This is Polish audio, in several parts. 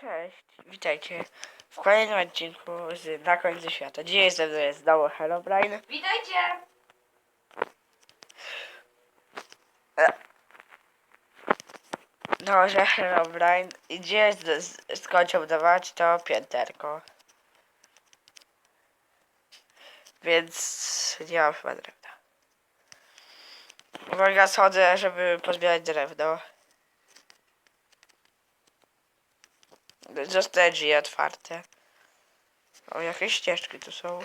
cześć, witajcie w kolejnym odcinku z Na końcu świata. Dzisiaj ze mną jest znowu Herobrine. Witajcie! No, że Herobrine idzie z, z, skończył dawać to pięterko. Więc nie mam chyba drewna. Uwaga, schodzę, żeby pozbierać drewno. Zostały drzwi otwarte. O, jakieś ścieżki tu są.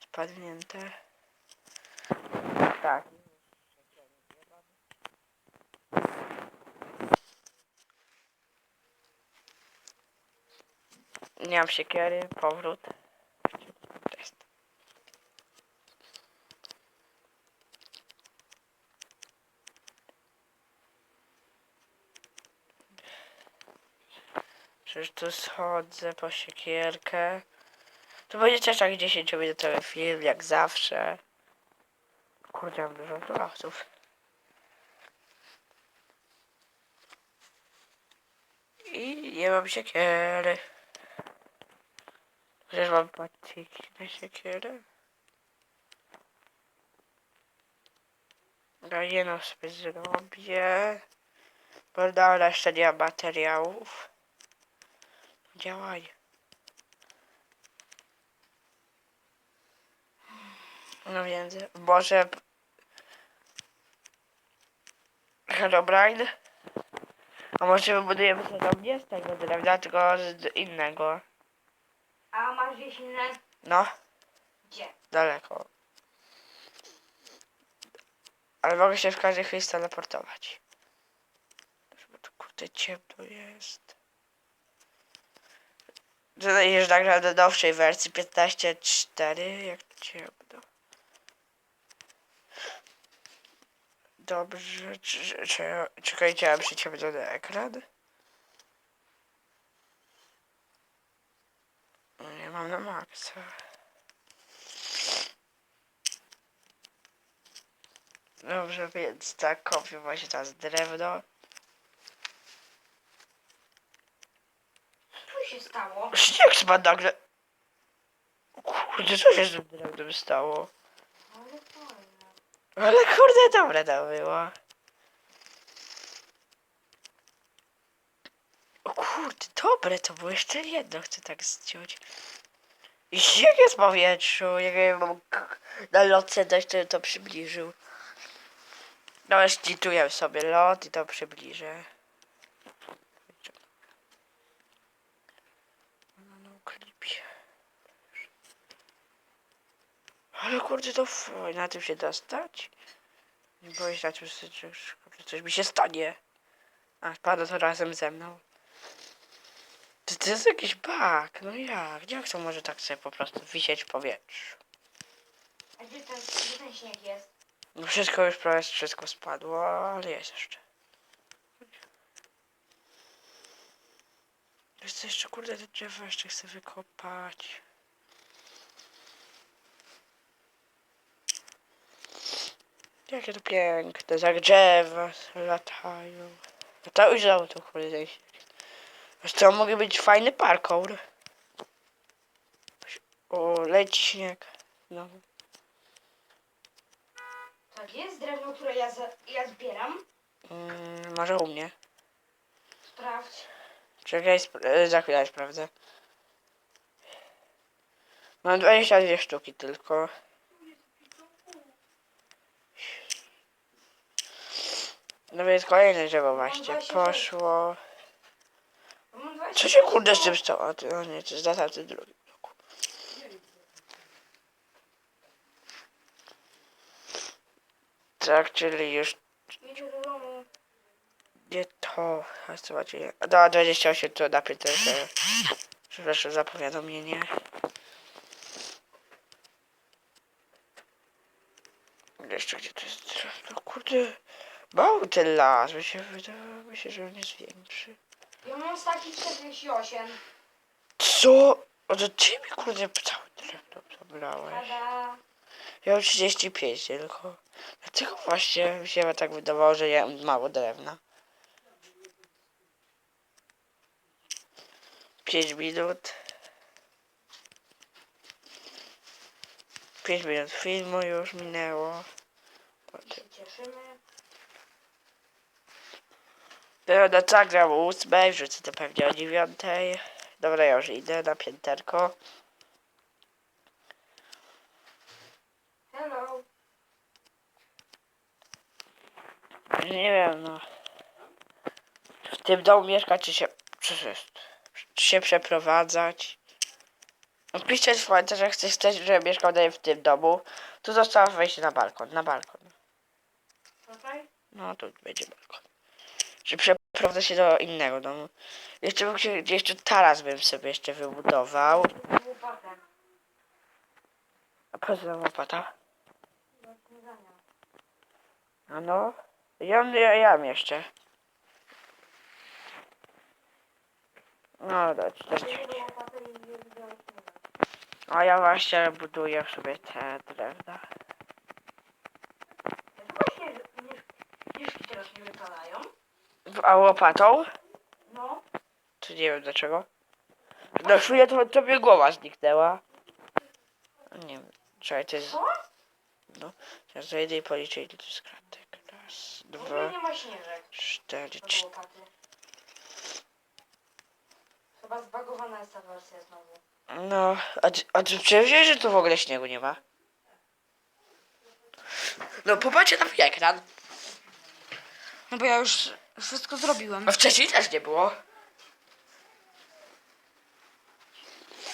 Spadnięte. Tak. Nie mam siekiery, powrót. Przecież tu schodzę po siekierkę. To będzie też tak 10-minutowy film, jak zawsze. Kurde, mam dużo głosów. I nie mam siekiery. Chociaż mam paciki na siekierę. No no sobie zrobię. Bo dalej jeszcze nie mam materiałów. Działaj. No więc, może... Herobrine? A może wybudujemy sobie dom nie z tego drewna, tylko z innego. A masz gdzieś inne? No, Gdzie? daleko. Ale mogę się w każdej chwili teleportować. Kurde ciemno jest. Tutaj już nagle do nowszej wersji 15.4, jak ciemno. Dobrze, czy, czy, czekajcie, mam przyciemniony ekran. Nie mam na maksa. Dobrze, więc tak, kopię właśnie teraz drewno. Co się stało? Śnieg spadł nagle. Kurde, co się z tym stało? Ale kurde, dobre to było. O kurde, dobre to było. Jeszcze jedno chcę tak zdjąć. I śnieg jest w powietrzu. Jak mam k- na lotce dać, to to przybliżył. No, szczytuję sobie lot i to przybliżę. No, klipie. Ale kurde, to fajnie. Na tym się dostać? Nie boję się na tym, że coś mi się stanie. A, pada to razem ze mną. To, to jest jakiś bug. No jak? Jak to może tak sobie po prostu wisieć w powietrzu? A gdzie ten, gdzie ten śnieg jest? No wszystko już prawie wszystko spadło, ale jest jeszcze. Jest jeszcze kurde te drzewa jeszcze chcę wykopać. Jakie to piękne, jak drzewa latają. To już za to kurde. Aż to mógł być fajny parkour. O, leci śnieg. No. Tak jest drewno, które ja, ja zbieram. Mm, może u mnie. Sprawdź. Czekaj, sp- e, za chwilę sprawdzę. Mam 22 sztuki tylko. No więc kolejne drzewo właśnie 26. poszło. Mam 20 Co się kurde z tym stało? A ty- O nie, to jest data w tym drugim bloku. Tak, czyli już Nie to. A zobaczcie. Do 28 to napięte, że... Przepraszam za powiadomienie. Jeszcze gdzie to jest drewno? Kurde. Mały ten las. Mi się wydawało mi się, że on jest większy. Ja mam z takich 48. Co? O to ty mi kurde całe drewno zabrałeś. Tada. Ja mam 35 tylko. Dlatego właśnie mi się tak wydawało, że ja mam mało drewna. 5 minut. 5 minut filmu już minęło. cieszymy. Będę zagrał o 8, wrzucę to pewnie o 9. Dobra, ja już idę na pięterko. Hello. Nie wiem, no. W tym domu mieszkać, czy się. To jest? Czy się przeprowadzać? No, Piszcie w komentarzach, chcesz, chcesz, żebym mieszkał dalej w tym domu. Tu zostało wejście na balkon, na balkon. No, tu będzie balkon. Czy przeprowadzę się do innego domu. Jeszcze jeszcze taras bym sobie jeszcze wybudował. A po co tam łopata? A no. Ja, ja, ja mam jeszcze. No, i idziemy śniadać. A ja właśnie buduję sobie te drewna. Właśnie Mieszki teraz nie wypadają. A łopatą? No. Czy nie wiem dlaczego. Na chwilę to tobie głowa zniknęła. Nie wiem. Czekaj, to jest... Co? No. Teraz zajdę i policzę ile to jest kratek. Raz, dwa, cztery, cztery. Chyba zbagowana jest ta wersja znowu. No, a a ty przecież, że tu w ogóle śniegu nie ma? No popatrzcie na mój ekran. No bo ja już wszystko zrobiłem. A wcześniej też nie było.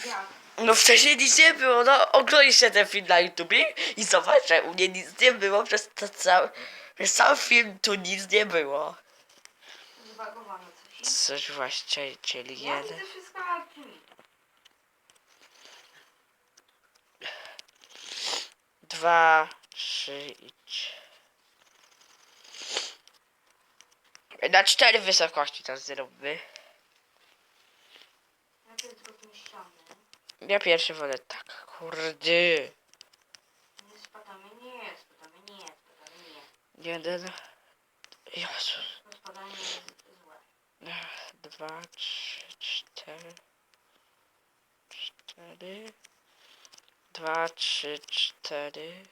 Jak? No wcześniej nic nie było, no oglądaliście ten film na YouTubie i zobacz, że u mnie nic nie było przez to cały, przez cały film tu nic nie było. Coś. Coś właśnie, czyli Ja jeden. Dwa, trzy i. Na cztery wysokości to zróbmy. Ja pierwszy wolę tak, kurde. Nie spadamy, nie, spadamy, nie, spadamy, nie. Jeden. Jezus. To spadanie Dwa, trzy, cztery. Cztery. Dwa, trzy, cztery.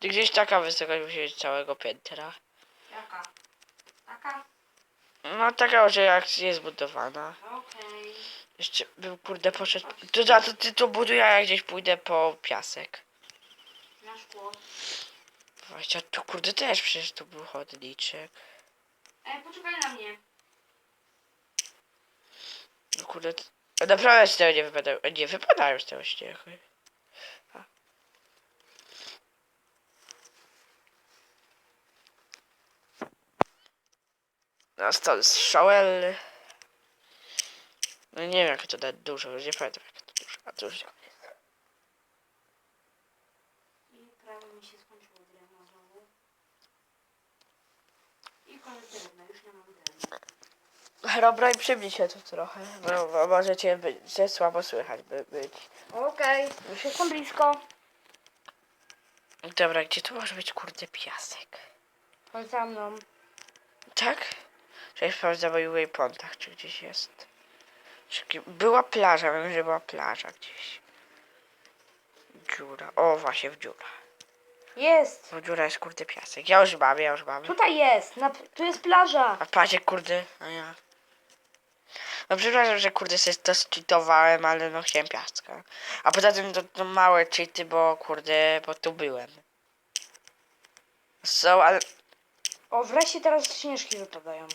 Gdzieś taka wysokość musi być całego piętra. Jaka? Taka? No taka, że jak jest zbudowana. Okej. Jeszcze bym kurde poszedł. To za to ty to buduj, a ja gdzieś pójdę po piasek. Szkło. Właśnie, tu kurde też przecież tu był chodniczek. Ej, poczekaj na mnie. No kurde, t- a naprawdę z tego nie wypadają. Nie wypadają z tego ściechy. A. No stąd strzałel. No nie wiem jak to dać dużo, już nie pamiętam jak to dużo. A to już I prawie mi się skończyło drewno znowu. I koniec drewna, już nie mam drewna. Dobra, i przybliż się tu trochę, bo, bo możecie być, że słabo słychać by być. Okej, już jestem blisko. Dobra, gdzie tu może być kurde piasek? Chodź za mną. Tak? Cześć, sprawdzę moich waypointach, czy gdzieś jest. Czy była plaża, wiem, że była plaża gdzieś. Dziura. O, właśnie w dziura. Jest. W dziura jest kurde piasek. Ja już mam, ja już mam. Tutaj jest. Na, tu jest plaża. A pacie kurde, a ja. No przepraszam, że kurde sobie to cheatowałem, ale no chciałem piaska. A poza tym to, to małe cheaty, bo kurde, bo tu byłem. Są, ale O, wreszcie teraz śnieżki wypadają.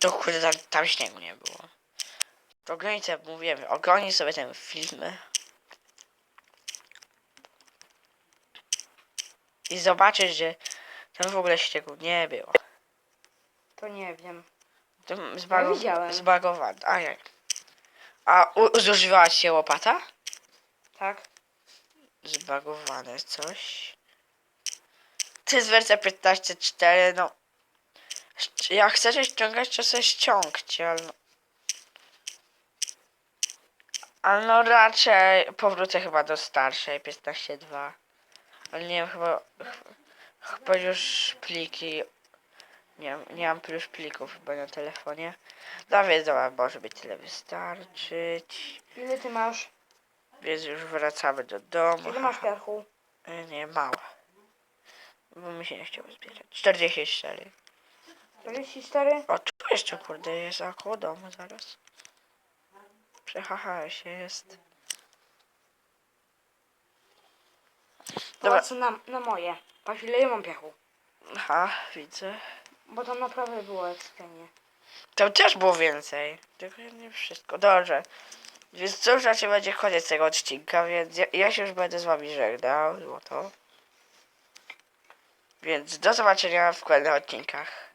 to kurde tam, tam śniegu nie było. To oglądaj sobie, mówimy, oglądaj sobie ten film. I zobaczysz, że tam w ogóle śniegu nie było. To nie wiem. To zbago- widziałem. Zbagowane. A jak? A u- zużywałaś się łopata? Tak? Zbagowane coś. To jest wersja 15.4, no. Sz- Jak chcecie ściągać, to sobie ściągcie, ale no. Ale no raczej powrócę chyba do starszej 15.2. Ale nie wiem, chyba... Chyba już pliki. Nie, nie mam już plików chyba na telefonie. No więc dobra, może by tyle wystarczyć. Ile ty masz? Więc już wracamy do domu. Ile masz piachu? E, Nie, małe. Bo mi się nie chciało zbierać. 44. 44? O, tu jeszcze kurde jest około domu zaraz. Przechachałem się, jest. Dobra. Co na, na moje. Patrz ile ja mam piachu. Aha, widzę. Bo tam naprawdę było ekstremnie. Tam też było więcej. Tylko nie wszystko. Dobrze. Więc to już raczej będzie koniec tego odcinka, więc ja, ja się już będę z wami żegnał. Złoto. Więc do zobaczenia w kolejnych odcinkach.